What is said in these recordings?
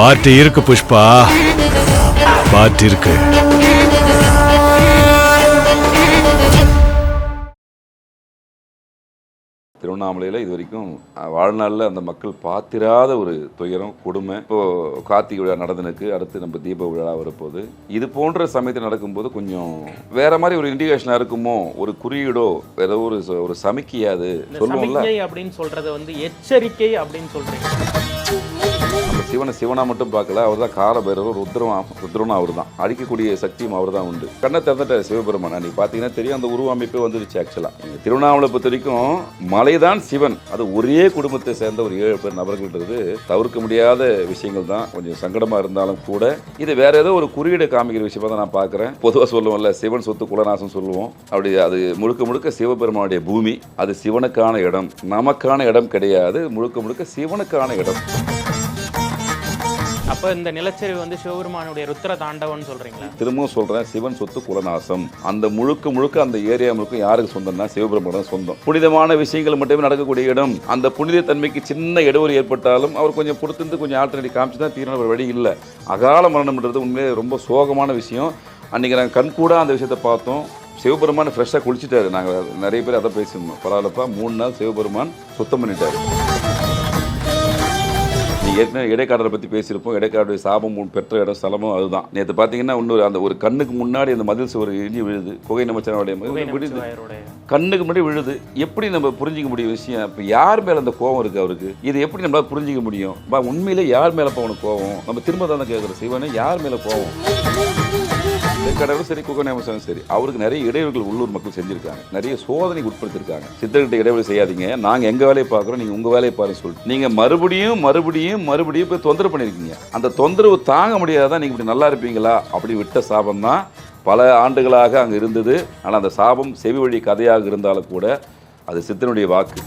Party இருக்கு Pushpa. Party இருக்கு. திருவண்ணாமலையில் இது வரைக்கும் வாழ்நாளில் அந்த மக்கள் பார்த்திராத ஒரு துயரம் கொடுமை. இப்போ கார்த்திகை விழா நடந்துனுக்கு அடுத்து நம்ம தீப விழா வரப்போகுது. இது போன்ற சமயத்தில் நடக்கும்போது கொஞ்சம் வேற மாதிரி ஒரு இண்டிகேஷனாக இருக்குமோ? ஒரு குறியீடோ? ஏதோ ஒரு ச- ஒரு சமிக்கையாது சொல்லுவோம்ல. அப்படின்னு சொல்றத வந்து எச்சரிக்கை அப்படின்னு சொல்றீங்க. நம்ம சிவனை சிவனாக மட்டும் பார்க்கல அவர் தான் கால பைரவர் ருத்ரம் ருத்ரனும் அவர் தான் அழிக்கக்கூடிய சக்தியும் அவர் தான் உண்டு. கண்ணை திறந்துட்டார் சிவபெருமான் நீ பார்த்தீங்கன்னா தெரியும் அந்த உருவ அமைப்பே வந்துருச்சு ஆக்சுவலாக திருவண்ணாமலை பொறுத்த வரைக்கும் மலைதான் சிவன். அது ஒரே குடும்பத்தை சேர்ந்த ஒரு ஏழு பேர் நபர்கள்ன்றது தவிர்க்க முடியாத விஷயங்கள் தான். கொஞ்சம் சங்கடமாக இருந்தாலும் கூட இது வேற ஏதோ ஒரு குறியீடு காமிக்கிற விஷயமா தான் நான் பார்க்குறேன். பொதுவாக சொல்லுவோம்ல சிவன் சொத்து குலநாசம் சொல்லுவோம். அப்படி அது முழுக்க முழுக்க சிவபெருமானுடைய பூமி அது சிவனுக்கான இடம். நமக்கான இடம் கிடையாது முழுக்க முழுக்க சிவனுக்கான இடம். அப்ப இந்த நிலச்சரிவு வந்து சிவபெருமானுடைய ருத்ர தாண்டவன் சொல்றீங்களா? திரும்பவும் சொல்றேன் சிவன் சொத்து குலநாசம். அந்த முழுக்க முழுக்க அந்த ஏரியா முழுக்க யாருக்கு சொந்தம்னா சிவபெருமான சொந்தம். புனிதமான விஷயங்கள் மட்டுமே நடக்கக்கூடிய இடம். அந்த புனித தன்மைக்கு சின்ன இடைவெளி ஏற்பட்டாலும் அவர் கொஞ்சம் பொறுத்திருந்து கொஞ்சம் ஆல்டர்னேட்டிவ் காமிச்சு தான் தீரணும் ஒரு வழி இல்லை. அகால மரணம்ன்றது உண்மையிலே ரொம்ப சோகமான விஷயம். அன்றைக்கி நாங்கள் கண்கூட அந்த விஷயத்தை பார்த்தோம். சிவபெருமான் ஃப்ரெஷ்ஷாக குளிச்சிட்டாரு. நாங்கள் நிறைய பேர் அதை பேசியிருந்தோம். பரவாயில்லப்பா மூணு நாள் சிவபெருமான் சுத்தம் பண்ணிட்டாரு. ஏற்கனவே இடைக்காடரை பற்றி பேசியிருப்போம். இடைக்காடுடைய சாபம் பெற்ற இடம் ஸ்தலமும் அதுதான். நேற்று பார்த்தீங்கன்னா இன்னொரு அந்த ஒரு கண்ணுக்கு முன்னாடி அந்த மதில் சுவர் இடிஞ்சு விழுது. குகை நமச்சனுடைய விழுது. கண்ணுக்கு முன்னாடி விழுது. எப்படி நம்ம புரிஞ்சிக்க முடியும் விஷயம்? இப்போ யார் மேலே அந்த கோவம் இருக்குது அவருக்கு? இது எப்படி நம்மளால புரிஞ்சிக்க முடியும்? உண்மையிலே யார் மேலே அவனுக்கு கோவம் நம்ம திரும்ப தான் கேட்குறோம் சிவனே யார் மேலே கோவம் கடவுளும் சரி குகநேமசனும் சரி. அவருக்கு நிறைய இடைவெளிகள் உள்ளூர் மக்கள் செஞ்சிருக்காங்க. நிறைய சோதனைக்கு உட்படுத்திருக்காங்க. சித்தர்கிட்ட இடைவெளி செய்யாதீங்க. நாங்க எங்க வேலையை பார்க்குறோம் நீங்க உங்க வேலையை பாருங்க சொல்லிட்டு. நீங்க மறுபடியும் மறுபடியும் மறுபடியும் போய் தொந்தரவு பண்ணியிருக்கீங்க அந்த தொந்தரவு தாங்க முடியாதான் நீங்க இப்படி நல்லா இருப்பீங்களா? அப்படி விட்ட சாபம் தான் பல ஆண்டுகளாக அங்கே இருந்தது. ஆனால் அந்த சாபம் செவி வழி கதையாக இருந்தாலும் கூட அது சித்தனுடைய வாக்கு.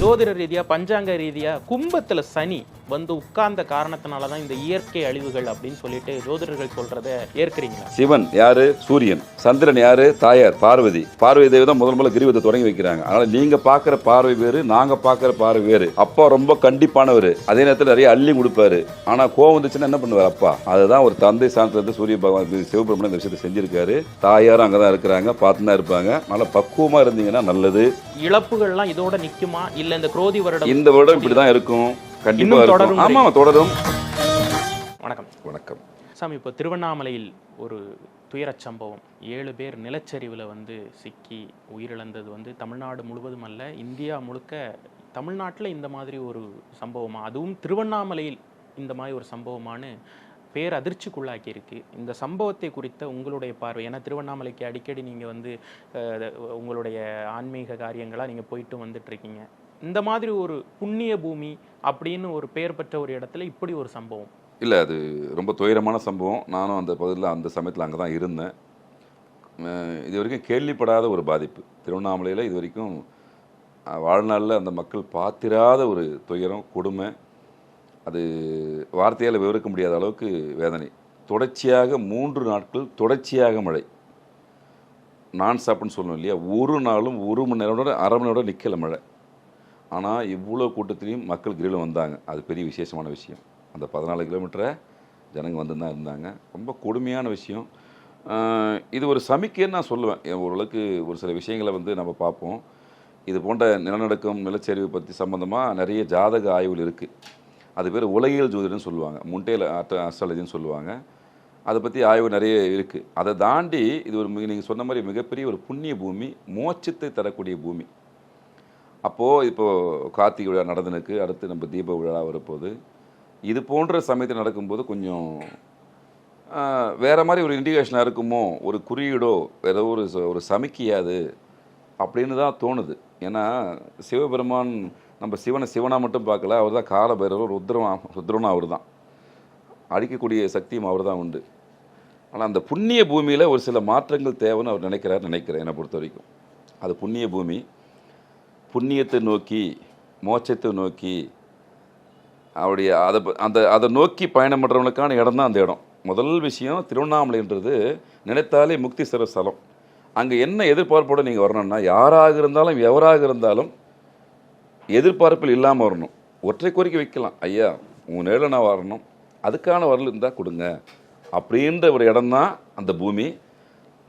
ஜோதிட ரீதியாக பஞ்சாங்க ரீதியாக கும்பத்தில் சனி வந்து உட்கார்ந்த காரணத்தினால தான் இந்த இயற்கை அழிவுகள் அப்படின்னு சொல்லிட்டு ஜோதிடர்கள் சொல்றத ஏற்கிறீங்களா? சிவன் யாரு? சூரியன். சந்திரன் யாரு? தாயார் பார்வதி. பார்வதி தேவி தான் முதல் முதல்ல கிரிவத்தை தொடங்கி வைக்கிறாங்க. அதனால நீங்க பார்க்குற பார்வை வேறு நாங்க பார்க்குற பார்வை வேறு. அப்பா ரொம்ப கண்டிப்பானவர். அதே நேரத்தில் நிறைய அள்ளி கொடுப்பாரு. ஆனா கோவம் வந்துச்சுன்னா என்ன பண்ணுவார் அப்பா? அதுதான் ஒரு தந்தை சார்ந்தது சூரிய பகவான் சிவபெருமன் இந்த விஷயத்தை செஞ்சிருக்காரு. தாயாரும் அங்கே தான் இருக்கிறாங்க பார்த்து தான் இருப்பாங்க. நல்லா பக்குவமா இருந்தீங்கன்னா நல்லது. இழப்புகள்லாம் இதோட நிக்குமா? இல்ல இந்த குரோதி வருடம் இந்த வருடம் இப்படி தான் இருக்கும். கண்டிப்பா இன்னும் இருக்கும். தொடரும் ஆமா தொடரும். வணக்கம். வணக்கம். சாமி இப்போ திருவண்ணாமலையில் ஒரு துயரச் சம்பவம். ஏழு பேர் நிலச்சரிவில் வந்து சிக்கி உயிரிழந்தது வந்து தமிழ்நாடு முழுவதும் அல்ல இந்தியா முழுக்க தமிழ்நாட்டில் இந்த மாதிரி ஒரு சம்பவமா? அதுவும் திருவண்ணாமலையில் இந்த மாதிரி ஒரு சம்பவமானு பேர் அதிர்ச்சிக்குள்ளாக்கி இருக்கு இந்த சம்பவத்தை குறித்த உங்களுடைய பார்வை ஏன்னா திருவண்ணாமலைக்கு அடிக்கடி நீங்கள் வந்து உங்களுடைய ஆன்மீக காரியங்களாக நீங்கள் போயிட்டு வந்துட்டு இருக்கீங்க இந்த மாதிரி ஒரு புண்ணிய பூமி அப்படின்னு ஒரு பெயர் பெற்ற ஒரு இடத்துல இப்படி ஒரு சம்பவம். இல்லை அது ரொம்ப துயரமான சம்பவம். நானும் அந்த பகுதியில் அந்த சமயத்தில் அங்கே தான் இருந்தேன். இது வரைக்கும் கேள்விப்படாத ஒரு பாதிப்பு. திருவண்ணாமலையில் இது வரைக்கும் வாழ்நாளில் அந்த மக்கள் பார்த்திராத ஒரு துயரம் கொடுமை. அது வார்த்தையால் விவரிக்க முடியாத அளவுக்கு வேதனை. தொடர்ச்சியாக மூன்று நாட்கள் தொடர்ச்சியாக மழை. நான் ஸ்டாப்னு சொல்லணும் இல்லையா? ஒரு நாளும் ஒரு மணி நேரோட அரை மணி நேரம் நிற்கலை மழை. ஆனால் இவ்வளோ கூட்டத்திலையும் மக்கள் கிரியில் வந்தாங்க. அது பெரிய விசேஷமான விஷயம். அந்த பதினாலு கிலோமீட்டரை ஜனங்க வந்து தான் இருந்தாங்க. ரொம்ப கொடுமையான விஷயம். இது ஒரு சமிக்கைன்னு நான் சொல்லுவேன். ஓரளவுக்கு ஒரு சில விஷயங்களை வந்து நம்ம பார்ப்போம். இது போன்ற நிலநடுக்கம் நிலச்சரிவு பற்றி சம்மந்தமாக நிறைய ஜாதக ஆய்வுகள் இருக்குது அது பேர் உலகியல் ஜோதிடம்னு சொல்லுவாங்க. முட்டையில் அஸ்ட்ராலஜின்னு சொல்லுவாங்க. அதை பற்றி ஆய்வு நிறைய இருக்குது அதை தாண்டி இது ஒரு மிக நீங்கள் சொன்ன மாதிரி மிகப்பெரிய ஒரு புண்ணிய பூமி மோட்சத்தை தரக்கூடிய பூமி. அப்போது இப்போது கார்த்திகை விழா நடந்துனுக்கு அடுத்து நம்ம தீப விழா வரப்போகுது. இது போன்ற சமயத்தில் நடக்கும்போது கொஞ்சம் வேறு மாதிரி ஒரு இண்டிகேஷனாக இருக்குமோ? ஒரு குறியீடோ? ஏதோ ஒரு ச- ஒரு சமிக்கையாது அப்படின்னு தான் தோணுது. ஏன்னா சிவபெருமான் நம்ம சிவனை சிவனாக மட்டும் பார்க்கல. அவர் தான் காலபைரவர் ருத்ரம் ருத்ரனும் அவர் தான். அழிக்கக்கூடிய சக்தியும் அவர் தான் உண்டு. ஆனால் அந்த புண்ணிய பூமியில் ஒரு சில மாற்றங்கள் தேவைன்னு அவர் நினைக்கிறார் நினைக்கிறேன் என்னை பொறுத்த வரைக்கும். அது புண்ணிய பூமி. புண்ணியத்தை நோக்கி மோட்சத்தை நோக்கி அவருடைய அதை அந்த அதை நோக்கி பயணம் பண்ணுறவங்களுக்கான இடம் தான் அந்த இடம். முதல் விஷயம் திருவண்ணாமலைன்றது நினைத்தாலே முக்தி சிற ஸ்தலம். அங்கே என்ன எதிர்பார்ப்போடு நீங்கள் வரணும்னா யாராக இருந்தாலும் எவராக இருந்தாலும் எதிர்பார்ப்பில் இல்லாமல் வரணும். ஒற்றை கோரிக்கை வைக்கலாம். ஐயா உங்கள் நேரில் நான் வரணும். அதுக்கான வரல் இருந்தால் கொடுங்க. அப்படின்ற ஒரு இடம் தான் அந்த பூமி.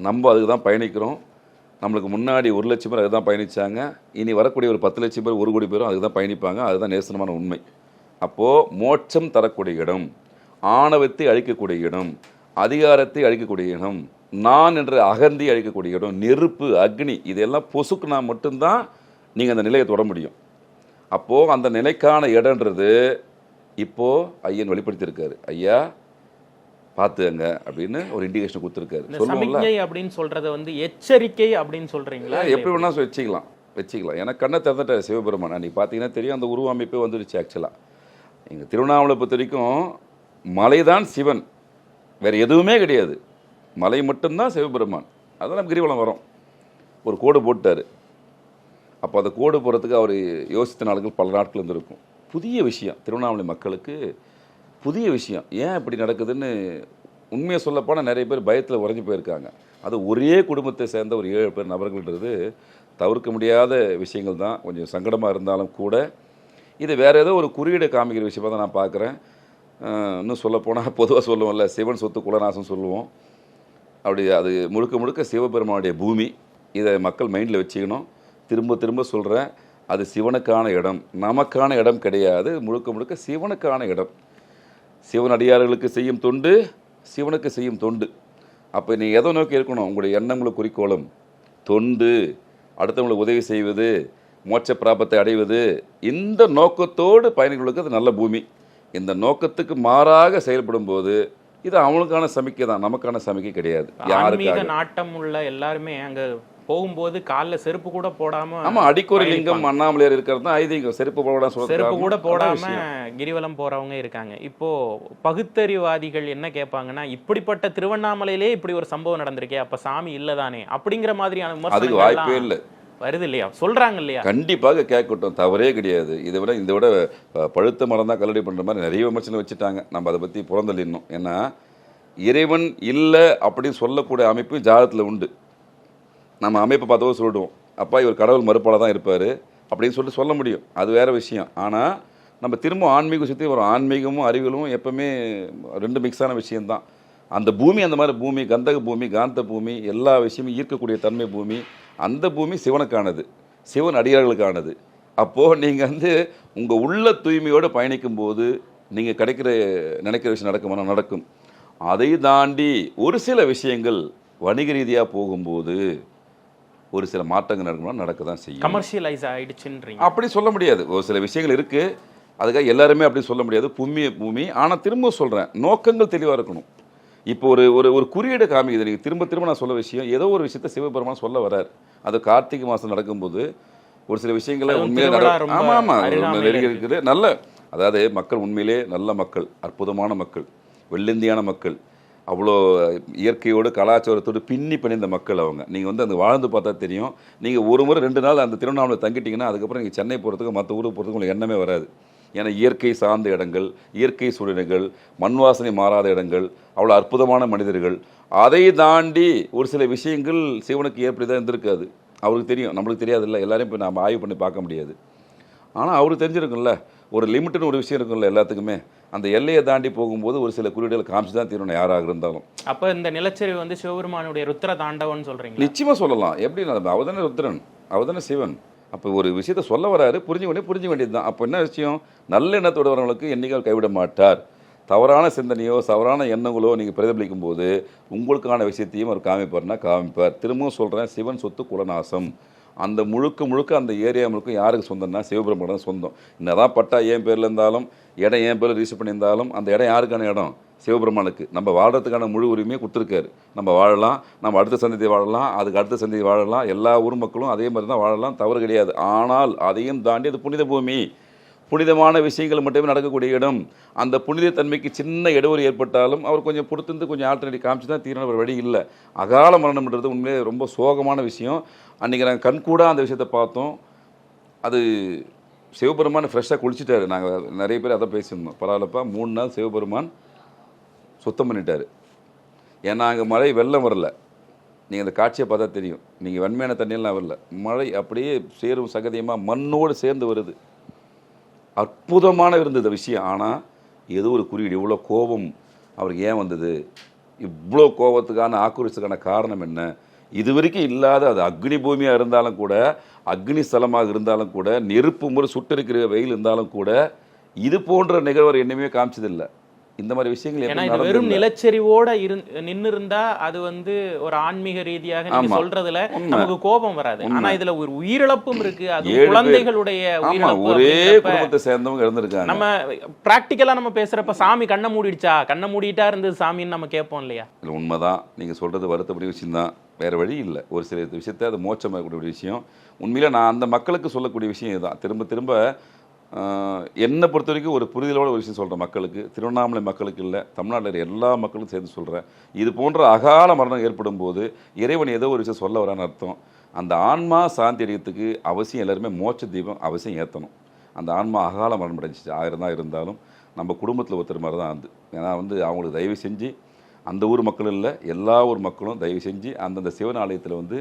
நம்ம அதுக்கு தான் பயணிக்கிறோம். நம்மளுக்கு முன்னாடி ஒரு லட்சம் பேர் அதுக்கு தான் பயணிச்சாங்க. இனி வரக்கூடிய ஒரு பத்து லட்சம் பேர் ஒரு கோடி பேரும் அதுக்கு தான் பயணிப்பாங்க. அதுதான் நேசனமான உண்மை. அப்போது மோட்சம் தரக்கூடிய இடம் ஆணவத்தை அழிக்கக்கூடிய இடம் அதிகாரத்தை அழிக்கக்கூடிய இடம் நான் என்ற அகந்தி அழிக்கக்கூடிய இடம் நெருப்பு அக்னி இதெல்லாம் பொசுக்குனா மட்டும்தான் நீங்கள் அந்த நிலையை தொட முடியும். அப்போது அந்த நிலைக்கான இடன்றது இப்போது ஐயன் வெளிப்படுத்தியிருக்காரு. ஐயா பார்த்துங்க அப்படின்னு ஒரு இண்டிகேஷன் கொடுத்துருக்காரு. சொல்லுவோம்ல. அப்படின்னு சொல்றத வந்து எச்சரிக்கை அப்படின்னு சொல்றீங்களா? ஏன் எப்படி வேணால் வச்சுக்கலாம் வச்சுக்கலாம். எனக்கு கண்ணை திறந்துட்டார் சிவபெருமான். அன்றைக்கி பார்த்தீங்கன்னா தெரியும் அந்த உருவ அமைப்பே வந்துடுச்சு ஆக்சுவலாக எங்கள் திருவண்ணாமலை பொறுத்த வரைக்கும் மலை தான் சிவன். வேறு எதுவுமே கிடையாது. மலை மட்டும்தான் சிவபெருமான். அதான் நம்ம கிரிவலம் வரோம். ஒரு கோடு போட்டார். அப்போ அந்த கோடு போகிறதுக்கு அவர் யோசித்த நாட்கள் பல நாட்கள் இருந்திருக்கும். புதிய விஷயம். திருவண்ணாமலை மக்களுக்கு புதிய விஷயம். ஏன் இப்படி நடக்குதுன்னு உண்மையை சொல்லப்போனால் நிறைய பேர் பயத்தில் உறைஞ்சி போயிருக்காங்க. அது ஒரே குடும்பத்தை சேர்ந்த ஒரு ஏழு பேர் நபர்கள்ன்றது தவிர்க்க முடியாத விஷயங்கள் தான். கொஞ்சம் சங்கடமாக இருந்தாலும் கூட இது வேறு ஏதோ ஒரு குறியீடு காமிக்கிற விஷயமாக தான் நான் பார்க்குறேன். இன்னும் சொல்லப்போனால் பொதுவாக சொல்லுவோம்ல சிவன் சொத்து குலநாசம் சொல்லுவோம். அப்படி அது முழுக்க முழுக்க சிவபெருமானுடைய பூமி. இதை மக்கள் மைண்டில் வச்சுக்கணும். திரும்ப திரும்ப சொல்கிறேன் அது சிவனுக்கான இடம். நமக்கான இடம் கிடையாது. முழுக்க முழுக்க சிவனுக்கான இடம். சிவன் அடியார்களுக்கு செய்யும் தொண்டு சிவனுக்கு செய்யும் தொண்டு. அப்போ நீ எதை நோக்கி இருக்கணும்? உங்களுடைய எண்ணங்களுக்கு குறிக்கோளும். தொண்டு அடுத்தவங்களுக்கு உதவி செய்வது மோட்ச பிராபத்தை அடைவது இந்த நோக்கத்தோடு பயணிகளுக்கு அது நல்ல பூமி. இந்த நோக்கத்துக்கு மாறாக செயல்படும் போது இது அவனுக்கான சமிக்கை தான் நமக்கான சமிக்கை கிடையாது. யாருக்காக? நாட்டம் உள்ள எல்லாருமே அங்க போகும்போது கால்ல செருப்பு கூட போடாம ஆமா அடிக்கொரு லிங்கம் அண்ணாமலையார் இருக்கிறது தான் ஐதீகம். செருப்பு போட செருப்பு கூட போடாம கிரிவலம் போறவங்க இருக்காங்க. இப்போ பகுத்தறிவாதிகள் என்ன கேட்பாங்கன்னா இப்படிப்பட்ட திருவண்ணாமலையிலே இப்படி ஒரு சம்பவம் நடந்திருக்கே அப்ப சாமி இல்லதானே அப்படிங்கிற மாதிரியான அதுக்கு விமர்சனங்கள் வாய்ப்பே இல்லை. வருது இல்லையா சொல்றாங்க இல்லையா? கண்டிப்பாக கேட்கட்டும். தவறே கிடையாது. இதை விட இதை விட பழுத்த மரம் தான் கல்லடி பண்ணுற மாதிரி நிறைய விமர்சனம் வச்சுட்டாங்க. நம்ம அதை பற்றி புறந்தள்ளிடணும். ஏன்னா இறைவன் இல்லை அப்படின்னு சொல்லக்கூடிய அமைப்பு ஜாதகத்தில் உண்டு. நம்ம அமைப்பை பார்த்தவோ சொல்லிடுவோம் அப்பா இவர் கடவுள் மறுப்பால் தான் இருப்பார் அப்படின்னு சொல்லிட்டு சொல்ல முடியும். அது வேற விஷயம். ஆனால் நம்ம திரும்ப ஆன்மீக சுற்றி ஒரு ஆன்மீகமும் அறிவியலும் எப்போவுமே ரெண்டு மிக்ஸான விஷயம்தான். அந்த பூமி அந்த மாதிரி பூமி கந்தக பூமி காந்த பூமி எல்லா விஷயமும் ஈர்க்கக்கூடிய தன்மை பூமி அந்த பூமி சிவனுக்கானது. சிவன் அடியார்களுக்கானது. அப்போது நீங்கள் வந்து உங்கள் உள்ள தூய்மையோடு பயணிக்கும்போது நீங்கள் கிடைக்கிற நினைக்கிற விஷயம் நடக்குமானா நடக்கும். அதை தாண்டி ஒரு சில விஷயங்கள் வணிக ரீதியாக போகும்போது ஒரு சில மாற்றங்கள் நடக்கணும்னா நடக்க தான் செய்யும். கமர்ஷியலைஸ் ஆயிடுச்சுன்றீங்க. அப்படி சொல்ல முடியாது. ஒரு சில விஷயங்கள் இருக்கு. அதுக்காக எல்லாருமே அப்படி சொல்ல முடியாது. பூமி பூமி. ஆனால் திரும்ப சொல்கிறேன் நோக்கங்கள் தெளிவாக இருக்கணும். இப்போ ஒரு ஒரு ஒரு குறியீடு காமிக்குது நீங்கள் திரும்ப திரும்ப நான் சொல்ல விஷயம் ஏதோ ஒரு விஷயத்த சிவபெருமான் சொல்ல வரார் அது கார்த்திகை மாதம் நடக்கும்போது ஒரு சில விஷயங்களை உண்மையிலே திருவிழா நட- ரொம்ப ஆமா ஆமா அருகாமையில நெருங்கி இருக்கு. இருக்குது. நல்ல அதாவது மக்கள் உண்மையிலே நல்ல மக்கள் அற்புதமான மக்கள் வெள்ளந்தியான மக்கள். அவ்வளோ இயற்கையோடு கலாச்சாரத்தோடு பின்னி பிணைந்த மக்கள் அவங்க. நீங்கள் வந்து அந்த வாழ்ந்து பார்த்தா தெரியும். நீங்கள் ஒரு முறை ரெண்டு நாள் அந்த திருவண்ணாமலை தங்கிட்டிங்கன்னா அதுக்கப்புறம் நீங்கள் சென்னை போகிறதுக்கு மற்ற ஊருக்கு போகிறதுக்கு உங்களுக்கு எண்ணமே வராது. ஏன்னா இயற்கை சார்ந்த இடங்கள் இயற்கை சூழ்நிலைகள் மண் வாசனை மாறாத இடங்கள் அவ்வளோ அற்புதமான மனிதர்கள். அதை தாண்டி ஒரு சில விஷயங்கள் சிவனுக்கு ஏற்படி தான் இருந்திருக்காது. அவருக்கு தெரியும். நம்மளுக்கு தெரியாதுல்ல. எல்லாரையும் இப்போ நம்ம ஆய்வு பண்ணி பார்க்க முடியாது. ஆனால் அவருக்கு தெரிஞ்சிருக்கும்ல. ஒரு லிமிட்டுன்னு ஒரு விஷயம் இருக்கும்ல எல்லாத்துக்குமே. அந்த எல்லையை தாண்டி போகும்போது ஒரு சில குறியீடுகளை காமிச்சு தான் தீரணும் யாராக இருந்தாலும். அப்ப இந்த நிலச்சரிவு வந்து சிவபெருமானுடைய ருத்ர தாண்டவன் சொல்றீங்க நிச்சயமா சொல்லலாம். எப்படி அவதானே ருத்ரன் அவதானே சிவன். அப்போ ஒரு விஷயத்த சொல்ல வராரு புரிஞ்சு கொண்டே புரிஞ்சு வேண்டியது தான் அப்போ என்ன விஷயம்? நல்ல எண்ணத்தோட வரவங்களுக்கு என்னைக்கும் கைவிட மாட்டார். தவறான சிந்தனையோ தவறான எண்ணங்களோ நீங்கள் பிரதிபலிக்கும் போது உங்களுக்கான விஷயத்தையும் அவர் காமிப்பார்னா காமிப்பார். திரும்பவும் சொல்கிறேன் சிவன் சொத்து குலநாசம். அந்த முழுக்க முழுக்க அந்த ஏரியா முழுக்க யாருக்கு சொந்தம்னா சிவபெருமான் சொந்தம். என்னதான் பட்டா என் பேரில் இருந்தாலும் இடம் என் பேரில் ரிஜிஸ்டர் பண்ணியிருந்தாலும் அந்த இடம் யாருக்கான இடம்? சிவபெருமானுக்கு. நம்ம வாழ்கிறதுக்கான முழு உரிமையை கொடுத்துருக்காரு. நம்ம வாழலாம் நம்ம அடுத்த சந்ததி வாழலாம் அதுக்கு அடுத்த சந்ததி வாழலாம். எல்லா ஊர் மக்களும் அதே மாதிரி தான் வாழலாம் தவறு கிடையாது. ஆனால் அதையும் தாண்டி அது புனித பூமி. புனிதமான விஷயங்கள் மட்டுமே நடக்கக்கூடிய இடம். அந்த புனித தன்மைக்கு சின்ன இடைவெளி ஏற்பட்டாலும் அவர் கொஞ்சம் பொறுத்திருந்து கொஞ்சம் ஆல்டர்னேட் காமிச்சு தான் தீரணும் ஒரு வழி இல்லை. அகால மரணம்ன்றது உண்மையிலே ரொம்ப சோகமான விஷயம். அன்றைக்கி நாங்கள் கண்கூடாக அந்த விஷயத்தை பார்த்தோம். அது சிவபெருமான் ஃப்ரெஷ்ஷாக குளிச்சிட்டாரு. நாங்கள் நிறைய பேர் அதை பேசியிருந்தோம். பரவாயில்லப்பா மூணு நாள் சிவபெருமான் சுத்தம் பண்ணிட்டார். ஏன்னா அங்கே மழை வெள்ளம் வரல. நீங்கள் அந்த காட்சியை பார்த்தா தெரியும். நீங்கள் வன்மையான தண்ணியெல்லாம் வரல. மழை அப்படியே சேரும் சகதியமாக மண்ணோடு சேர்ந்து வருது. அற்புதமான இருந்தது விஷயம். ஆனால் ஏதோ ஒரு குறியீடு இவ்வளோ கோபம் அவருக்கு ஏன் வந்தது? இவ்வளோ கோபத்துக்கான ஆக்ரோஷத்துக்கான காரணம் என்ன? இது வரைக்கும் இல்லாத அது அக்னி பூமியாக இருந்தாலும் கூட அக்னி ஸ்தலமாக இருந்தாலும் கூட நெருப்பு முறை சுட்டிருக்கிற வெயில் இருந்தாலும் கூட இது போன்ற நிகழ்வு என்னமே காமிச்சதில்லை. இந்த மாதிரி விஷயங்கள் ஏன்னா இது வெறும். நிலச்சரிவோட இருந் நின்னு இருந்தா அது வந்து ஒரு ஆன்மீக ரீதியாக நீங்க. சொல்றதுல. நமக்கு கோபம் வராது. ஆனா இதுல ஒரு உயிரிழப்பும் இருக்கு அது. குழந்தைகளுடைய ஒரே குடும்பத்தை சேர்ந்தவங்க இருந்திருக்காங்க நம்ம பிராக்டிக்கலா நம்ம பேசுறப்ப சாமி கண்ணை மூடிடுச்சா கண்ணை மூடிட்டா இருந்தது சாமின்னு நம்ம கேட்போம் இல்லையா இல்லை உண்மைதான் நீங்கள் சொல்கிறது வருத்தப்படிய விஷயம்தான் வேறு வழி இல்லை ஒரு சில விஷயத்தை அது மோட்சமாகக்கூடிய ஒரு விஷயம் உண்மையில நான் அந்த மக்களுக்கு சொல்லக்கூடிய விஷயம் இதுதான் திரும்ப திரும்ப என்னை பொறுத்த வரைக்கும் ஒரு புரிதலோட ஒரு விஷயம் சொல்கிறேன் மக்களுக்கு. திருவண்ணாமலை மக்களுக்கு இல்லை தமிழ்நாட்டில் இருக்கிற எல்லா மக்களும் சேர்ந்து சொல்கிறேன் இது போன்ற அகால மரணம் ஏற்படும் போது இறைவன் ஏதோ ஒரு விஷயம் சொல்ல வரான்னு அர்த்தம். அந்த ஆன்மா சாந்தி அடையத்துக்கு அவசியம் எல்லாருமே மோட்ச தீபம் அவசியம் ஏற்றணும் அந்த ஆன்மா அகால மரணம் அடைஞ்சிச்சு. ஆயிரம் தான் இருந்தாலும் நம்ம குடும்பத்தில் ஒருத்தர் மாதிரி தான் அது ஏன்னா வந்து அவங்களுக்கு தயவு செஞ்சு அந்த ஊர் மக்கள் இல்லை எல்லா ஊர் மக்களும் தயவு செஞ்சு அந்தந்த சிவன் ஆலயத்தில் வந்து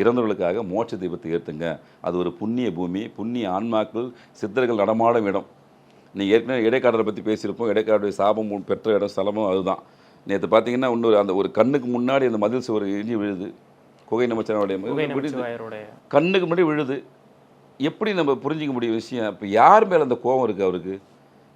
இறந்தவர்களுக்காக மோட்ச தீபத்தை ஏற்றுங்க. அது ஒரு புண்ணிய பூமி புண்ணிய ஆன்மாக்கள் சித்தர்கள் நடமாடும் இடம். நீங்கள் ஏற்கனவே இடைக்காடரை பற்றி பேசியிருப்போம். இடைக்காடுடைய சாபம் பெற்ற இடம் ஸ்தலமும் அதுதான். நேற்று பார்த்தீங்கன்னா இன்னொரு அந்த ஒரு கண்ணுக்கு முன்னாடி அந்த மதில் சுவர் இடிஞ்சு விழுது. குகை நமச்சனுடைய கண்ணுக்கு முன்னாடி விழுது. எப்படி நம்ம புரிஞ்சிக்க முடியும் விஷயம்? இப்போ யார் மேலே அந்த கோவம் இருக்குது அவருக்கு?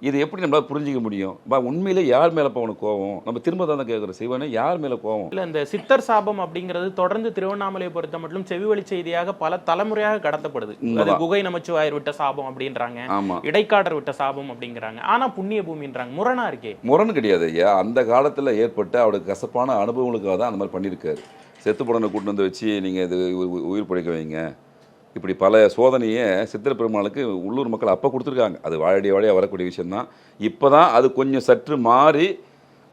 இது எப்படி நம்மளால புரிஞ்சிக்க முடியும்? பா உண்மையிலே யார் மேலே அவனுக்கு கோவம்? நம்ம திரும்ப தான் கேட்குறோம் சிவனே யார் மேலே கோவம்? இல்ல இந்த சித்தர் சாபம் அப்படிங்கிறது தொடர்ந்து திருவண்ணாமலையை பொறுத்த மட்டும் செவிவழி செய்தியாக பல தலைமுறையாக கடத்தப்படுது. அது. குகை நமச்சிவாயர் விட்ட சாபம் அப்படின்றாங்க. இடைக்காடர் விட்ட சாபம் அப்படிங்கிறாங்க. ஆனா புண்ணிய பூமின்றாங்க முரணா இருக்கே. முரண் கிடையாது ஐயா. அந்த காலத்தில் ஏற்பட்ட அவருக்கு கசப்பான அனுபவங்களுக்காக தான் அந்த மாதிரி பண்ணியிருக்காரு. செத்து போடனை கூட்டு வந்து வச்சு நீங்கள் இது உயிர் பிழைக்க வைங்க. இப்படி பல சோதனையை சித்திர பெருமாளுக்கு உள்ளூர் மக்கள் அப்போ கொடுத்துருக்காங்க. அது வாழடிய வாழையாக வரக்கூடிய விஷயந்தான் இப்போ தான் அது கொஞ்சம் சற்று மாறி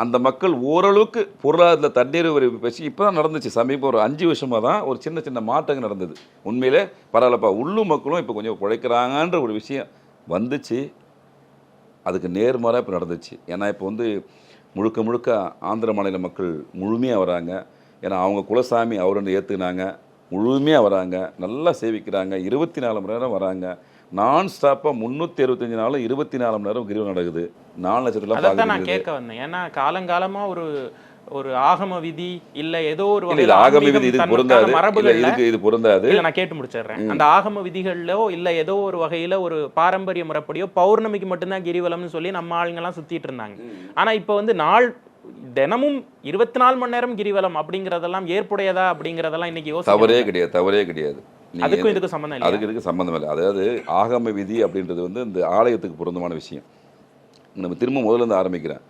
அந்த மக்கள் ஓரளவுக்கு பொருளாதாரத்தில் தண்ணீர் ஒரு பேசி இப்போ தான் நடந்துச்சு. சமீபம் ஒரு அஞ்சு வருஷமாக தான் ஒரு சின்ன சின்ன மாற்றங்கள் நடந்தது. உண்மையிலே பரவாயில்லப்பா உள்ளூர் மக்களும் இப்போ கொஞ்சம் பிழைக்கிறாங்கன்ற ஒரு விஷயம் வந்துச்சு. அதுக்கு நேர்மாறாக இப்போ நடந்துச்சு. ஏன்னா இப்போ வந்து முழுக்க முழுக்க ஆந்திர மாநில மக்கள் முழுமையாக வராங்க. ஏன்னா அவங்க குலசாமி அவருன்னு ஏற்றுக்கினாங்க முழுமையாக வராங்க. நல்லா சேவிக்கிறாங்க. இருபத்தி நாலு மணி நேரம் வராங்க. நான் ஸ்டாப்பாக முந்நூற்றி அறுபத்தஞ்சு நாளும் இருபத்தி நாலு மணி நேரம் கிரிவலம் நடக்குது. நாலு லட்சத்துலாம் அதான் நான் கேட்க வந்தேன். ஏன்னா காலங்காலமா ஒரு ஒரு ஆகம விதி இல்ல ஏதோ ஒரு வகையில இது ஆகம விதி தன்னுக்கான பொருந்தாது. இதுக்கு இது பொருந்தாது. இல்ல நான் கேட்டு முடிச்சிடுறேன். அந்த ஆகம விதிகள்லோ இல்ல ஏதோ ஒரு வகையில ஒரு பாரம்பரிய முறைப்படியோ பௌர்ணமிக்கு மட்டும்தான் கிரிவலம்னு சொல்லி நம்ம ஆளுங்க எல்லாம் சுத்திட்டு இருந்தாங்க. ஆனா இப்ப வந்து நாள் தினமும் இருபத்தி நாலு மணி நேரம் கிரிவலம் அப்படிங்கறதெல்லாம் ஏற்புடையதா அப்படிங்கறதெல்லாம் இன்னைக்கு தவறே கிடையாது தவறே கிடையாது. அதுக்கும் இதுக்கும் சம்பந்தம் இல்லையா? அதுக்கு இதுக்கு சம்மந்தம் இல்லை. அதாவது ஆகம விதி அப்படின்றது வந்து இந்த ஆலயத்துக்கு பொருந்தமான விஷயம். நம்ம திரும்ப முதல்ல இருந்து ஆரம்பிக்கிறேன்.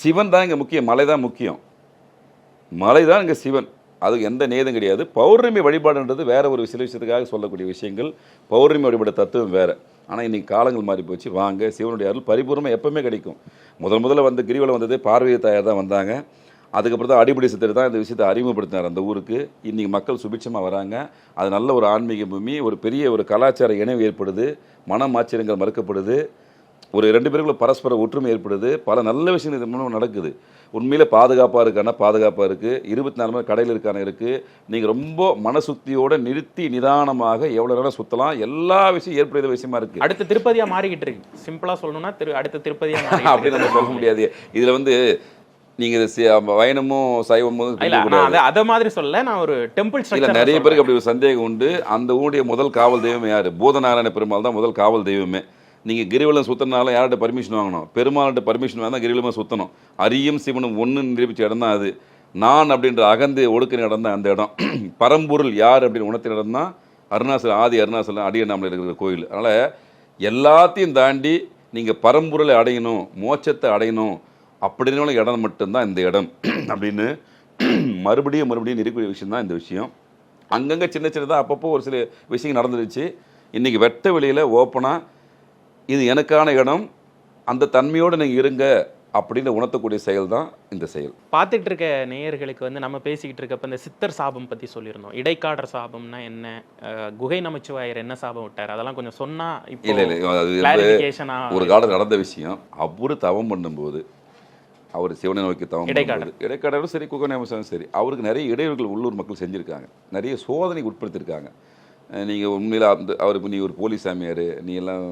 சிவன் தான் இங்கே முக்கியம் மலை தான் முக்கியம். மலை தான் இங்கே சிவன். அதுக்கு எந்த நேதம் கிடையாது. பௌர்ணமி வழிபாடுன்றது வேற ஒரு சில விஷயத்துக்காக சொல்லக்கூடிய விஷயங்கள். பௌர்ணமி வழிபாடு தத்துவம் வேற. ஆனால் இன்றைக்கி காலங்கள் மாறி போச்சு. வாங்க சிவனுடைய அருள் பரிபூர்ணமாக எப்பவுமே கிடைக்கும். முதல் முதல்ல வந்து கிரிவலம் வந்தது பார்வையை தாயார் தான் வந்தாங்க. அதுக்கப்புறம் தான் அடிப்படை சித்தர் தான் இந்த விஷயத்தை அறிமுகப்படுத்தினார் அந்த ஊருக்கு. இன்றைக்கி மக்கள் சுபிட்சமாக வராங்க. அது நல்ல ஒரு ஆன்மீக பூமி ஒரு பெரிய ஒரு கலாச்சார இணைவு ஏற்படுது. மனம் ஆச்சரியங்கள் மறுக்கப்படுது. ஒரு ரெண்டு பேருக்குள்ள பரஸ்பர ஒற்றுமை ஏற்படுது. பல நல்ல விஷயங்கள் இது மூலம் நடக்குது. உண்மையில பாதுகாப்பாக இருக்கானா பாதுகாப்பாக இருக்குது இருபத்தி நாலு மணி கடையில் இருக்கான இருக்குது நீங்கள் ரொம்ப மனசுத்தியோட நிறுத்தி நிதானமாக எவ்வளோ நேரம் சுற்றலாம் எல்லா விஷயம் ஏற்படுற விஷயமா இருக்குது அடுத்த திருப்பதியா மாறிக்கிட்டு இருக்கு. சிம்பிளா சொல்லணும்னா திரு அடுத்த திருப்பதியா மாறிக்கிட்டு அப்படி நம்ம சொல்ல முடியாது. இதில் வந்து சி- வைணமும் சைவமும் அத- அத மாதிரி சொல்ல நான் ஒரு டெம்பிள் இல்ல நிறைய பேருக்கு அப்படி ஒரு சந்தேகம் உண்டு. அந்த ஊருடைய முதல் காவல் தெய்வம் யாரு? பூதநாராயண பெருமாள் தான் முதல் காவல் தெய்வமே. நீங்கள் கிரிவலம் சுத்தினால யார்கிட்ட பர்மிஷன் வாங்கணும்? பெருமாள்கிட்ட பர்மிஷன் வாங்க கிரிவலம் சுத்தணும். அரியும் சிவனும் ஒன்று நிரூபித்த இடம் தான் அது. நான் அப்படின்ற அகந்து ஒடுக்கிற இடம் தான் அந்த இடம். பரம்பொருள் யார் அப்படின்னு உணர்த்தின இடம் தான் அருணாசலம் ஆதி அருணாசலம் அடியண்ணாமலை இருக்கிற கோயில். அதனால் எல்லாத்தையும் தாண்டி நீங்கள் பரம்பொருளை அடையணும் மோட்சத்தை அடையணும் அப்படின்னு இடம் மட்டும்தான் இந்த இடம். அப்படின்னு மறுபடியும் மறுபடியும் நிரூபிக்கிற விஷயம் தான் இந்த விஷயம். அங்கங்கே சின்ன சின்னதாக அப்பப்போ ஒரு சில விஷயங்கள் நடந்துருச்சு. இன்றைக்கி வெட்ட வெளியில் ஓப்பனாக இது எனக்கான இடம் அந்த தன்மையோடு நீங்கள் இருங்க அப்படின்னு உணர்த்தக்கூடிய செயல் தான் இந்த செயல். பார்த்துட்டு இருக்க நேயர்களுக்கு வந்து நம்ம பேசிக்கிட்டு இருக்கப்ப இந்த சித்தர் சாபம் பத்தி சொல்லியிருந்தோம். இடைக்காடர் சாபம்னா என்ன? குகை நமச்சிவாயர் என்ன சாபம் விட்டார்? அதெல்லாம் கொஞ்சம் சொன்னா இப்போ இல்லை இல்லை அது வந்து கிளாரிபிகேஷனா ஒரு காலம் நடந்த விஷயம். அவரு தவம் பண்ணும்போது அவர் சிவனை நோக்கி தவம் இடைக்காடர். இடைக்காடரும் சரி குகநேமசாரும் சரி அவருக்கு நிறைய இடையூறுகள் உள்ளூர் மக்கள் செஞ்சுருக்காங்க. நிறைய சோதனைக்கு உட்படுத்தியிருக்காங்க நீங்கள் உண்மையில் அந்த அவருக்கு நீ ஒரு போலீஸ் சாமியார். நீ எல்லாம்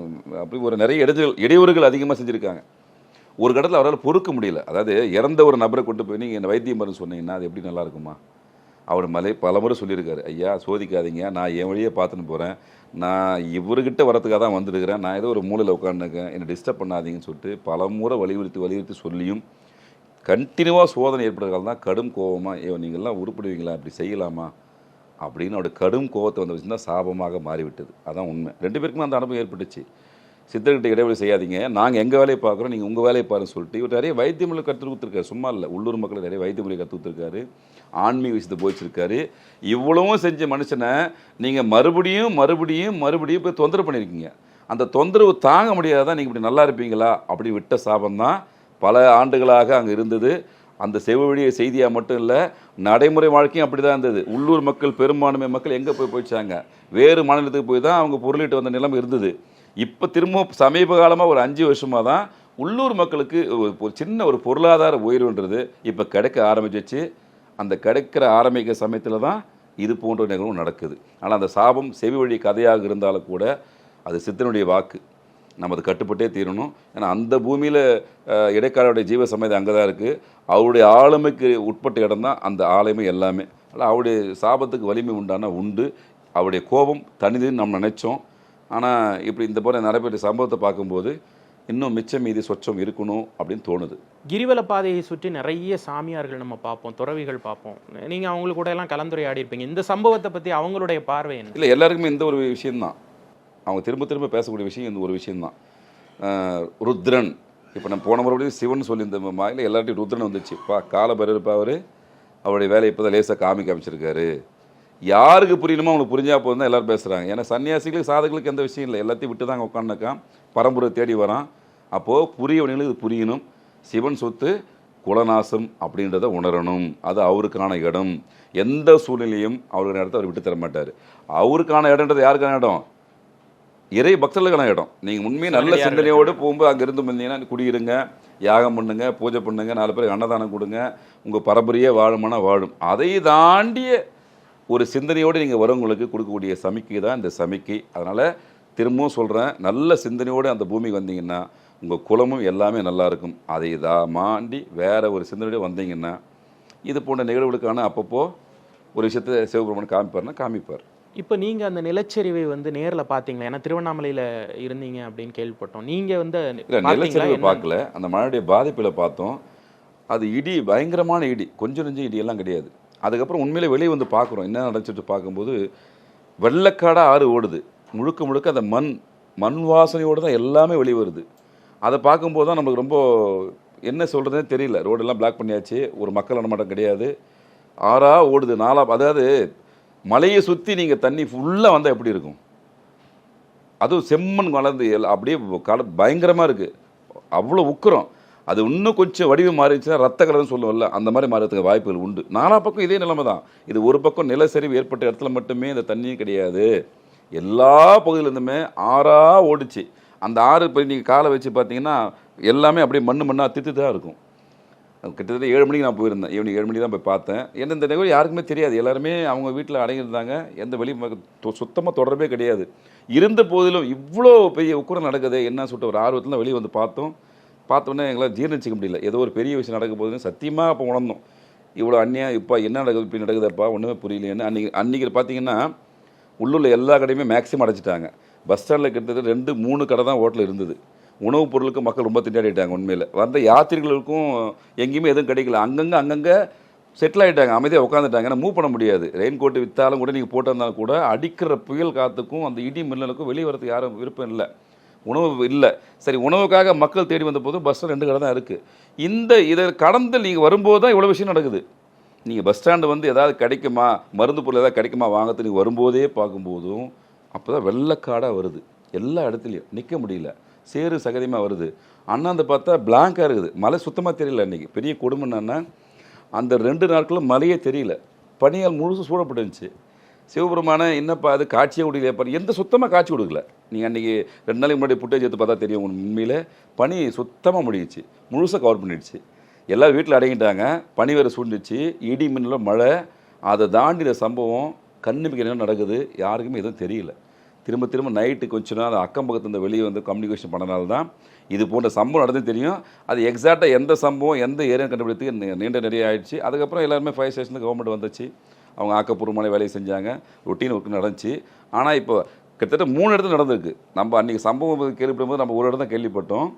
அப்படி ஒரு நிறைய இடைஞ்சல் இடையூறுகள் அதிகமாக செஞ்சுருக்காங்க. ஒரு கடத்தில் அவரால் பொறுக்க முடியல. அதாவது இறந்த ஒரு நபரை கொண்டு போய் நீங்கள் என்ன வைத்தியம் மருந்து சொன்னீங்கன்னா அது எப்படி நல்லா இருக்குமா? அவர் மலை பலமுறை சொல்லியிருக்காரு. ஐயா சோதிக்காதீங்க. நான் என் வழியே பார்த்துன்னு போகிறேன் நான் இவர்கிட்ட வரத்துக்காக தான் வந்துருக்கிறேன். நான் ஏதோ ஒரு மூலையில் உட்காந்துருக்கேன் என்னை டிஸ்டர்ப் பண்ணாதீங்கன்னு சொல்லிட்டு பலமுறை வலியுறுத்தி வலியுறுத்தி சொல்லியும் கண்டினியூவாக சோதனை ஏற்படுறதால தான் கடும் கோபமாக ஐயோ நீங்கள்லாம் உருப்பிடுவீங்களா? இப்படி செய்யலாமா? அப்படின்னு அவருடைய கடும் கோபத்தை வந்து வச்சுருந்தா சாபமாக மாறிவிட்டது. அதான் உண்மை. ரெண்டு பேருக்குமே அந்த அனுபவம் ஏற்பட்டுச்சு. சித்தர்கிட்ட இடைவெளி செய்யாதீங்க. நாங்கள் எங்கள் வேலையை பார்க்குறோம் நீங்கள் உங்கள் வேலையை பாருன்னு சொல்லிட்டு இவர் நிறைய வைத்தியமொழி கற்றுக் கொடுத்துருக்காரு. சும்மா இல்லை உள்ளூர் மக்களை நிறைய வைத்திய மொழி கற்றுக் கொடுத்துருக்காரு. ஆன்மீக விஷயத்தை போயிச்சிருக்காரு இவ்வளவும் செஞ்ச மனுஷனை நீங்கள் மறுபடியும் மறுபடியும் மறுபடியும் போய் தொந்தரவு பண்ணியிருக்கீங்க. அந்த தொந்தரவு தாங்க முடியாதான் நீங்கள் இப்படி நல்லா இருப்பீங்களா? அப்படி விட்ட சாபம் தான் பல ஆண்டுகளாக அங்கே இருந்தது. அந்த செவ்வழிய செய்தியாக மட்டும் இல்லை நடைமுறை வாழ்க்கையும் அப்படி தான் இருந்தது. உள்ளூர் மக்கள் பெரும்பான்மை மக்கள் எங்கே போய் போயிச்சாங்க வேறு மாநிலத்துக்கு போய் தான் அவங்க பொருளிட்டு வந்த நிலைமை இருந்தது. இப்போ திரும்ப சமீப காலமாக ஒரு அஞ்சு வருஷமாக தான் உள்ளூர் மக்களுக்கு ஒரு- சின்ன ஒரு பொருளாதார உயர்வுன்றது இப்போ கிடைக்க ஆரம்பிச்சிச்சு. அந்த கிடைக்கிற ஆரம்பிக்கிற சமயத்தில் தான் இது போன்ற நிகழ்வும் நடக்குது. ஆனால் அந்த சாபம் செவி வழி கதையாக இருந்தாலும் கூட அது சித்தனுடைய வாக்கு. நம்ம அது கட்டுப்பட்டே தீரணும். ஏன்னா அந்த பூமியில் இடைக்காலருடைய ஜீவ சமைதி அங்கே தான் இருக்குது அவருடைய ஆளுமைக்கு உட்பட்ட இடம் தான் அந்த ஆலயமே எல்லாமே. அதனால் அவருடைய சாபத்துக்கு வலிமை உண்டானா உண்டு. அவருடைய கோபம் தனிதுன்னு நம்ம நினைச்சோம். ஆனால் இப்படி இந்த போல நடைபெற்ற சம்பவத்தை பார்க்கும்போது இன்னும் மிச்சம் மீதி சொச்சம் இருக்கணும் அப்படின்னு தோணுது. கிரிவல பாதையை சுற்றி நிறைய சாமியார்கள் நம்ம பார்ப்போம் துறவிகள் பார்ப்போம். நீங்க அவங்களுக்கு கூட எல்லாம் கலந்துரையாடி இருப்பீங்க இந்த சம்பவத்தை பத்தி அவங்களுடைய பார்வை என்ன? இல்லை எல்லாருக்குமே இந்த ஒரு விஷயம்தான். அவங்க திரும்ப திரும்ப பேசக்கூடிய விஷயம் இந்த ஒரு விஷயந்தான் ருத்ரன். இப்போ நம்ம போன மறுபடியும் சிவன் சொல்லியிருந்த மாயில் எல்லார்ட்டையும் ருத்ரன் வந்துச்சு. பா காலபரப்பா அவர் அவருடைய வேலையை இப்போ தான் லேசாக காமி காமிச்சிருக்காரு யாருக்கு புரியணுமோ அவங்களுக்கு புரிஞ்சா போதும் தான் எல்லாரும் பேசுகிறாங்க ஏன்னா சன்னியாசிகளுக்கு சாதகளுக்கு எந்த விஷயம் இல்லை. எல்லாத்தையும் விட்டு தாங்க உட்காந்துக்கான் பரம்பரை தேடி வரான். அப்போது புரியவனுங்களுக்கு இது புரியணும். சிவன் சொத்து குலநாசம் அப்படின்றத உணரணும். அது அவருக்கான இடம். எந்த சூழ்நிலையும் அவருக்கான இடத்த அவர் விட்டு தர மாட்டார். அவருக்கான இடம்ன்றது யாருக்கான இடம்? இறை பக்தர்களுக்கான இடம். நீங்கள் உண்மையாக நல்ல. சிந்தனையோடு போகும்போது அங்கே இருந்து வந்தீங்கன்னா குடியிருங்க யாகம் பண்ணுங்க பூஜை பண்ணுங்க நாலு பேருக்கு அன்னதானம் கொடுங்க உங்கள் பரம்பரையே வாழுமானா வாழும். அதை தாண்டிய ஒரு சிந்தனையோடு நீங்கள் வரவங்களுக்கு கொடுக்கக்கூடிய சமிக்கை தான் இந்த சமிக்கை. அதனால் திரும்பவும் சொல்கிறேன் நல்ல சிந்தனையோடு அந்த பூமிக்கு வந்தீங்கன்னா உங்கள் குலமும் எல்லாமே நல்லா இருக்கும். அதை தான் மாண்டி வேற ஒரு சிந்தனையோடு வந்தீங்கன்னா இது போன்ற நிகழ்வுகளுக்கான அப்பப்போ ஒரு விஷயத்தை சிவபெருமன் காமிப்பார்னா காமிப்பார். இப்போ நீங்க அந்த நிலச்சரிவை வந்து நேர்ல பாத்தீங்களா? ஏன்னா திருவண்ணாமலையில இருந்தீங்க அப்படின்னு கேள்விப்பட்டோம். நீங்க வந்து? நிலச்சரிவை பார்க்கல அந்த மழையுடைய பாதிப்பில் பார்த்தோம். அது இடி பயங்கரமான இடி. கொஞ்சம் நெஞ்சம் இடியெல்லாம் கிடையாது. அதுக்கப்புறம் உண்மையிலே வெளியே வந்து பார்க்குறோம் என்ன நடந்துட்டு பார்க்கும்போது வெள்ளக்காடாக ஆறு ஓடுது. முழுக்க முழுக்க அந்த மண் மண் வாசனையோடு தான் எல்லாமே வெளியே வருது. அதை பார்க்கும்போது தான் நமக்கு ரொம்ப என்ன சொல்கிறதுனே தெரியல. ரோடெல்லாம் பிளாக் பண்ணியாச்சு. ஒரு மக்கள் நடமாட்டம் கிடையாது. ஆறா ஓடுது. நாலா அதாவது மலையை சுற்றி நீங்கள் தண்ணி ஃபுல்லாக வந்தால் எப்படி இருக்கும்? அதுவும் செம்மண் வளர்ந்து எல்லாம் அப்படியே கல பயங்கரமாக இருக்குது அவ்வளோ உக்கரம். அது இன்னும் கொஞ்சம் வடிவம் மாறிடுச்சுன்னா ரத்த கலர்னு சொல்லுவோம்ல அந்த மாதிரி மாறதுக்கு வாய்ப்புகள் உண்டு. நாலா பக்கம் இதே நிலைமை தான். இது ஒரு பக்கம் நிலச்சரிவு ஏற்பட்ட இடத்துல மட்டுமே இந்த தண்ணியும் கிடையாது. எல்லா பகுதியிலேருந்துமே ஆறாக ஓடிச்சு. அந்த ஆறு இப்போ நீங்கள் காலை வச்சு பார்த்தீங்கன்னா எல்லாமே அப்படியே மண்ணு மண்ணாக திட்டு தான் இருக்கும். கிட்டத்தட்ட ஏழு மணிக்கு நான் போயிருந்தேன். ஈவினிங் ஏழு மணிக்கு தான் போய் பார்த்தேன். ஏன்னா இந்த நிகழ்வு யாருக்குமே தெரியாது. எல்லாருமே அவங்க வீட்டில் அடங்கியிருந்தாங்க. எந்த வெளி சுத்தமாக தொடர்பே கிடையாது. இருந்த போதிலும் இவ்வளோ பெரிய உக்குரம் நடக்குது என்ன சொல்லிட்டு ஒரு ஆர்வத்தில் வெளியே வந்து பார்த்தோம். பார்த்தோன்னே எங்களால் ஜீர்ணிச்சிக்க முடியல. ஏதோ ஒரு பெரிய விஷயம் நடக்க போகுதுன்னு சத்தியமாக அப்போ உணர்ந்தோம். இவ்வளோ அந்நியாக இப்போ என்ன நடக்குது இப்படி நடக்குதுப்பா ஒன்றுமே புரியலையேன்னு. அன்றைக்கி அன்றைக்கி பார்த்தீங்கன்னா உள்ளூரில் எல்லா கடையுமே மேக்ஸிமம் அடைச்சிட்டாங்க. பஸ் ஸ்டாண்டில் கிட்டத்தட்ட ரெண்டு மூணு கடை தான் ஹோட்டல் இருந்தது. உணவுப் பொருளுக்கு மக்கள் ரொம்ப திண்டாடிட்டாங்க உண்மையில். வந்த யாத்திரிகளுக்கும் எங்கேயுமே எதுவும் கிடைக்கல. அங்கங்கே அங்கங்கே செட்டில் ஆகிட்டாங்க அமைதியாக உட்காந்துட்டாங்க ஏன்னா மூவ் பண்ண முடியாது. ரெயின் கோட்டு விற்றாலும் கூட நீங்கள் போட்டிருந்தாலும் கூட அடிக்கிற புயல் காற்றுக்கும் அந்த இடி மின்னலுக்கும் வெளியே வரதுக்கு யாரும் விருப்பம் இல்லை. உணவு இல்லை. சரி உணவுக்காக மக்கள் தேடி வந்த பஸ்ஸில் பஸ் ரெண்டு கடை தான் இருக்குது இந்த இதை கடந்து நீங்கள் வரும்போது தான் இவ்வளோ விஷயம் நடக்குது. நீங்கள் பஸ் ஸ்டாண்டு வந்து ஏதாவது கிடைக்குமா? மருந்து பொருள் ஏதாவது கிடைக்குமா? வாங்கிறது நீங்கள் வரும்போதே பார்க்கும்போதும் அப்போ தான் வெள்ளக்காடாக வருது. எல்லா இடத்துலையும். நிற்க முடியல. சேறு சகதியமாக வருது. அண்ணாந்து பார்த்தா பிளாங்காக இருக்குது. மலை சுத்தமாக தெரியல அன்றைக்கி பெரிய கொடுமை என்னென்னா அந்த ரெண்டு நாட்களும் மலையே தெரியல. பனியால் முழுசு சூழப்பட்டுருந்துச்சு சிவபெருமான என்னப்பா அது? காட்சியே கொடுக்கலையா. எந்த சுத்தமாக காட்சி கொடுக்கல. நீங்கள் அன்றைக்கி ரெண்டு நாளைக்கு முன்னாடி புட்டேஜ் எடுத்து பார்த்தா தெரியும் உங்களுக்கு உண்மையிலே. பனி சுத்தமாக முடிஞ்சிச்சு. முழுசாக கவர் பண்ணிடுச்சு. எல்லா வீட்டில் அடங்கிட்டாங்க. பனி வேறு சூழ்ந்துச்சு. இடி மின்னல மழை. அதை தாண்டின சம்பவம் கண்ணுமிக்க என்ன நடக்குது? யாருக்குமே எதுவும் தெரியல. திரும்ப திரும்ப நைட்டு கொஞ்ச நாள் அக்கம் பக்கத்து வெளியே வந்து கம்யூனிகேஷன் பண்ணனால தான் இது போன்ற சம்பவம் நடந்து தெரியும். அது எக்ஸாக்டாக எந்த சம்பவம் எந்த ஏரியா கண்டுபிடித்து நீண்ட நிறைய ஆயிடுச்சு. அதுக்கப்புறம் எல்லாருமே ஃபயர் ஸ்டேஷனுக்கு கவர்மெண்ட் வந்துச்சு. அவங்க ஆக்கப்பூர்வமான வேலையை செஞ்சாங்க. ரொட்டீன் ஒர்க் நடந்துச்சு. ஆனால் இப்போ கிட்டத்தட்ட மூணு இடத்துல நடந்திருக்கு. நம்ம அன்றைக்கி சம்பவம் கேள்விப்படும் போது நம்ம ஒரு இடம் தான் கேள்விப்பட்டோம்.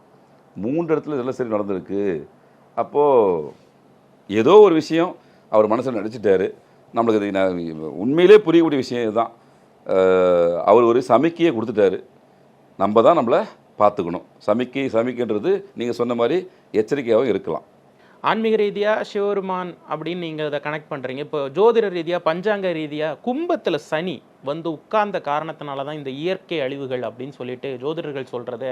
மூன்று இடத்துல இதெல்லாம் சரி நடந்திருக்கு. அப்போது ஏதோ ஒரு விஷயம் அவர் மனசில் நடிச்சிட்டாரு. நம்மளுக்கு இது நான் உண்மையிலே புரியக்கூடிய விஷயம் இதுதான். அவர் ஒரு சமிக்கையை கொடுத்துட்டாரு. நம்ம தான் நம்மளை பார்த்துக்கணும். சமிக்கை சமிக்கைன்றது நீங்கள் சொன்ன மாதிரி எச்சரிக்கையாகவும் இருக்கலாம். ஆன்மீக ரீதியா சிவருமான் அப்படின்னு நீங்க அதை கனெக்ட் பண்றீங்க. இப்போ ஜோதிட ரீதியா பஞ்சாங்க ரீதியா கும்பத்துல சனி வந்து உட்கார்ந்த காரணத்தினால தான் இந்த இயற்கை அழிவுகள் அப்படின்னு சொல்லிட்டு ஜோதிடர்கள் சொல்றத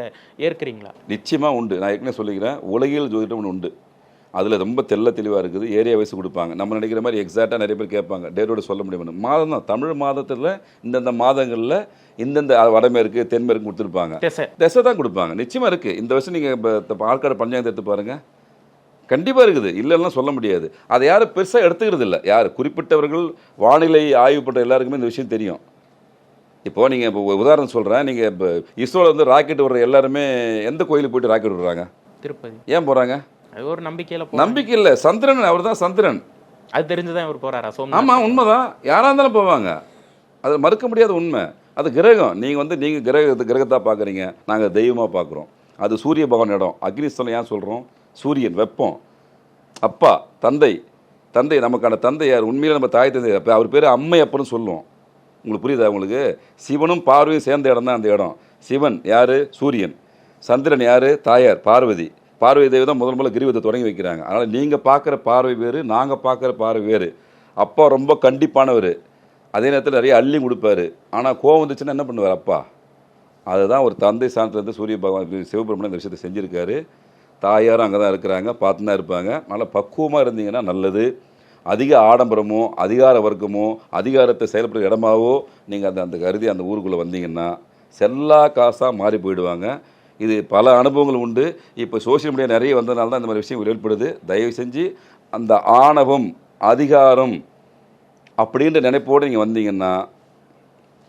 ஏற்கிறீங்களா? நிச்சயமாக உண்டு. நான் ஏற்கனவே சொல்லிக்கிறேன். உலகியல் ஜோதிடம் உண்டு. அதில் ரொம்ப தெள்ள தெளிவாக இருக்குது. ஏரியா வயசு கொடுப்பாங்க. நம்ம நினைக்கிற மாதிரி எக்ஸாக்டாக நிறைய பேர் கேட்பாங்க. டேட்டோட சொல்ல முடியும்? மாதம் தான். தமிழ் மாதத்தில் இந்தந்த மாதங்களில் இந்தந்த வடமேற்கு தென்மேற்கு கொடுத்துருப்பாங்க. திசை தான் கொடுப்பாங்க. நிச்சயமாக இருக்குது இந்த வருஷம் நீங்கள் இப்போ ஆற்காடு பஞ்சாயத்து எடுத்து பாருங்கள் கண்டிப்பாக இருக்குது. இல்லைன்னா சொல்ல முடியாது. அதை யாரும் பெருசாக எடுத்துக்கிறது இல்லை. யார்? குறிப்பிட்டவர்கள் வானிலை ஆய்வு பண்ணுற எல்லாருக்குமே இந்த விஷயம் தெரியும். இப்போ நீங்கள் இப்போ உதாரணம் சொல்கிறேன் நீங்கள் இப்போ இஸ்ரோவில் வந்து ராக்கெட் விடுற எல்லாருமே எந்த கோயிலுக்கு போயிட்டு ராக்கெட் விடுறாங்க? திருப்பதி. ஏன் போகிறாங்க அது ஒரு நம்பிக்கையில நம்பிக்கை இல்லை. சந்திரன் அவர் தான் சந்திரன். அது தெரிஞ்சுதான் இவர் போறாரா? சோமநாத். ஆமாம் உண்மைதான். யாராக இருந்தாலும் போவாங்க. அது மறுக்க முடியாத உண்மை. அது கிரகம். நீங்கள் வந்து நீங்கள் கிரகத்தை கிரகத்தாக பார்க்குறீங்க நாங்கள் தெய்வமாக பார்க்குறோம் அது சூரிய பகவான் இடம். அக்னிஸ்தலம் ஏன் சொல்கிறோம் சூரியன் வெப்பம். அப்பா தந்தை. தந்தை நமக்கான தந்தை யார்? உண்மையில நம்ம தாய் தந்தை. அப்போ அவர் பேர் அம்மை அப்பன்னு சொல்லுவோம். உங்களுக்கு புரியுதா உங்களுக்கு? சிவனும் பார்வையும் சேர்ந்த இடம் தான் அந்த இடம். சிவன் யார்? சூரியன். சந்திரன் யார்? தாயார் பார்வதி. பார்வை தேவி தான் முதல் முதல்ல கிரிவத்தை தொடங்கி வைக்கிறாங்க. அதனால் நீங்கள் பார்க்குற பார்வை வேறு நாங்கள் பார்க்குற பார்வை வேறு. அப்பா ரொம்ப கண்டிப்பானவர். அதே நேரத்தில் நிறைய அள்ளி கொடுப்பாரு. ஆனால் கோவம் வந்துச்சுன்னா என்ன பண்ணுவார் அப்பா? அதுதான் ஒரு தந்தை சாணத்துலேருந்து சூரிய பகவான் சிவபெருமன் இந்த விஷயத்தை செஞ்சுருக்காரு. தாயாரும் அங்கே தான் இருக்கிறாங்க பார்த்து தான் இருப்பாங்க. நல்லா பக்குவமாக இருந்தீங்கன்னா நல்லது. அதிக ஆடம்பரமோ அதிகார வர்க்கமோ அதிகாரத்தை செயல்படுற இடமாவோ நீங்கள் அந்த அந்த கருதி அந்த ஊருக்குள்ளே வந்தீங்கன்னா செல்லா காசாக மாறி போயிடுவாங்க. இது பல அனுபவங்கள் உண்டு. இப்போ சோஷியல் மீடியா நிறைய வந்ததுனால தான் இந்த மாதிரி விஷயம் வெளிப்படுது தயவு செஞ்சு அந்த ஆணவம் அதிகாரம் அப்படின்ற நினைப்போடு நீங்கள் வந்தீங்கன்னா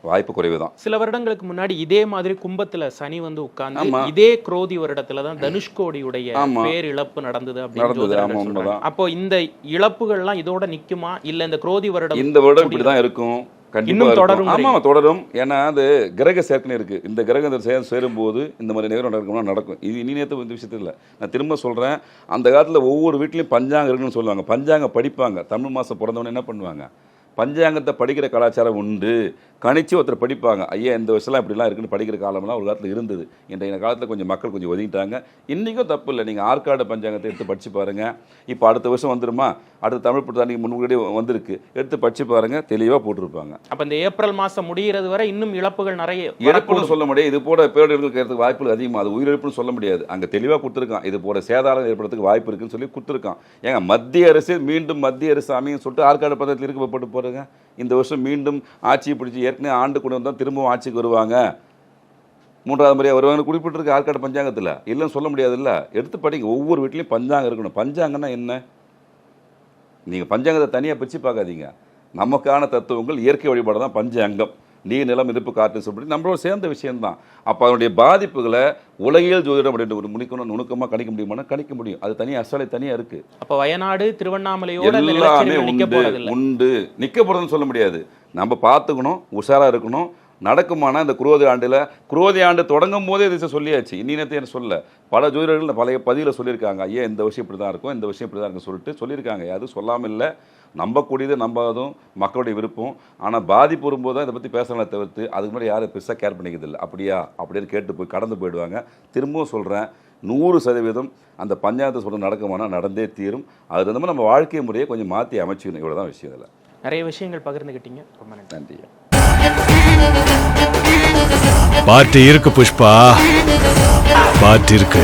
வாய்ப்பு குறைவு தான் சில வருடங்களுக்கு முன்னாடி இதே மாதிரி கும்பத்துல சனி வந்து உட்கார்ந்து. இதே குரோதி வருடத்துல தான் தனுஷ்கோடியுடைய. பேர் இழப்பு நடந்தது அப்படின்னு. அப்போ இந்த இழப்புகள்லாம் இதோட நிக்குமா? இல்ல இந்த குரோதி வருடம் இந்த வருடம் இப்படி தான் இருக்கும். இன்னும். தொடரும் ஆமா தொடரும். ஏன்னா அது கிரக சேர்க்கை இருக்கு. இந்த கிரகம் சேரும்போது இந்த மாதிரி நிகழ்வு நடக்கும்னா நடக்கும். இது இனி நேற்று இந்த விஷயத்தில் இல்லை. நான் திரும்ப சொல்றேன் அந்த காலத்துல ஒவ்வொரு வீட்லயும் பஞ்சாங்கம் இருக்குன்னு சொல்லுவாங்க. பஞ்சாங்கம் படிப்பாங்க. தமிழ் மாசம் பிறந்தவொடனே என்ன பண்ணுவாங்க? பஞ்சாங்கத்தை படிக்கிற கலாச்சாரம் உண்டு. கணிச்சு ஒருத்தர் படிப்பாங்க. ஐயா இந்த வருஷம்லாம் இப்படிலாம் இருக்குன்னு படிக்கிற காலம்லாம் ஒரு காலத்தில் இருந்தது. இன்றைய காலத்தில் கொஞ்சம் மக்கள் கொஞ்சம் ஒதுங்கிட்டாங்க. இன்றைக்கும் தப்பு இல்லை. நீங்கள் ஆற்காடு பஞ்சாங்கத்தை எடுத்து படித்து பாருங்கள் இப்போ அடுத்த வருஷம் வந்துருமா? அடுத்த தமிழ் புத்தாண்டு முன்னாடி வந்திருக்கு. எடுத்து படித்து பாருங்கள் தெளிவாக போட்டிருப்பாங்க. அப்ப இந்த ஏப்ரல் மாசம் முடிகிறது வரை இன்னும் இழப்புகள் நிறைய இழப்புன்னு. சொல்ல முடியாது. இது போல பேரிடர்கள் இருக்கிறதுக்கு வாய்ப்புகள் அதிகமாக அது உயிரிழப்புன்னு சொல்ல முடியாது. அங்கே தெளிவாக கொடுத்துருக்கான். இது போல சேதாரம் ஏற்படுறதுக்கு வாய்ப்பு இருக்குன்னு சொல்லி கொடுத்துருக்கான். ஏங்க மத்திய அரசு மீண்டும் மத்திய அரசு அமையும் சொல்லிட்டு ஆற்காடு பதத்தில் இருக்கப்பட்டு போகிறேங்க இந்த வருஷம் மீண்டும் ஆட்சியை பிடிச்சி ஏற்கனவே ஆண்டு கொண்டு வந்தால் திரும்பவும் ஆட்சிக்கு வருவாங்க. மூன்றாவது முறையாக வருவாங்கன்னு குறிப்பிட்டிருக்கு ஆற்காடு பஞ்சாங்கத்தில். இல்லைன்னு சொல்ல முடியாதுல்ல. எடுத்து படிங்க. ஒவ்வொரு வீட்லேயும் பஞ்சாங்கம் இருக்கணும். பஞ்சாங்கன்னா என்ன? நீங்கள் பஞ்சாங்கத்தை தனியாக பிரித்து பார்க்காதீங்க. நமக்கான தத்துவங்கள் இயற்கை வழிபாடு தான் பஞ்சாங்கம். நீர் நிலம் இருப்பு காற்று சொல்லி நம்மளோட சேர்ந்த விஷயம்தான். அப்போ அதனுடைய பாதிப்புகளை உலகியல் ஜோதிடம் அப்படின்ற ஒரு முனிக்கணும் நுணுக்கமாக கணிக்க முடியுமானா கணிக்க முடியும். அது தனியாக அசலை தனியாக இருக்குது அப்ப வயநாடு திருவண்ணாமலையோட இந்த எல்லாமே உண்டு உண்டு. நிக்க போறதுன்னு சொல்ல முடியாது. நம்ம பார்த்துக்கணும் உஷாரா இருக்கணும். நடக்குமானா இந்த குரோதி ஆண்டுல? குரோதி ஆண்டு தொடங்கும் போதே இது சொல்லியாச்சு. இன்னினத்தை என்ன சொல்ல பல ஜோதிடர்கள் பழைய பதிவில் சொல்லியிருக்காங்க. ஐயா இந்த விஷயம் இப்படி தான் இருக்கும் இந்த விஷயம் இப்படி தான் இருக்கும் சொல்லிட்டு சொல்லியிருக்காங்க. அது சொல்லாமல் இல்லை. நம்பக்கூடியது நம்பாதும் மக்களுடைய விருப்பம். ஆனால் பாதிப்பு வரும்போது தான் இதை பற்றி பேசலாம் தவிர்த்து அதுக்கு முன்னாடி யாரும் பெருசாக கேர் பண்ணிக்கிறது இல்லை. அப்படியா? அப்படின்னு கேட்டு போய் கடந்து போயிடுவாங்க. திரும்பவும் சொல்கிறேன் நூறு சதவீதம் அந்த பஞ்சாயத்து சொல்கிறது நடக்குமானா நடந்தே தீரும். அது மாதிரி நம்ம வாழ்க்கை முறையை கொஞ்சம் மாற்றி அமைச்சிக்கணும். இவ்வளோ தான் விஷயம் இதில். நிறைய விஷயங்கள் பகிர்ந்துக்கிட்டீங்க ரொம்ப நன்றி. நன்றி பார்ட்டி இருக்கு புஷ்பா. பார்ட்டி இருக்கு.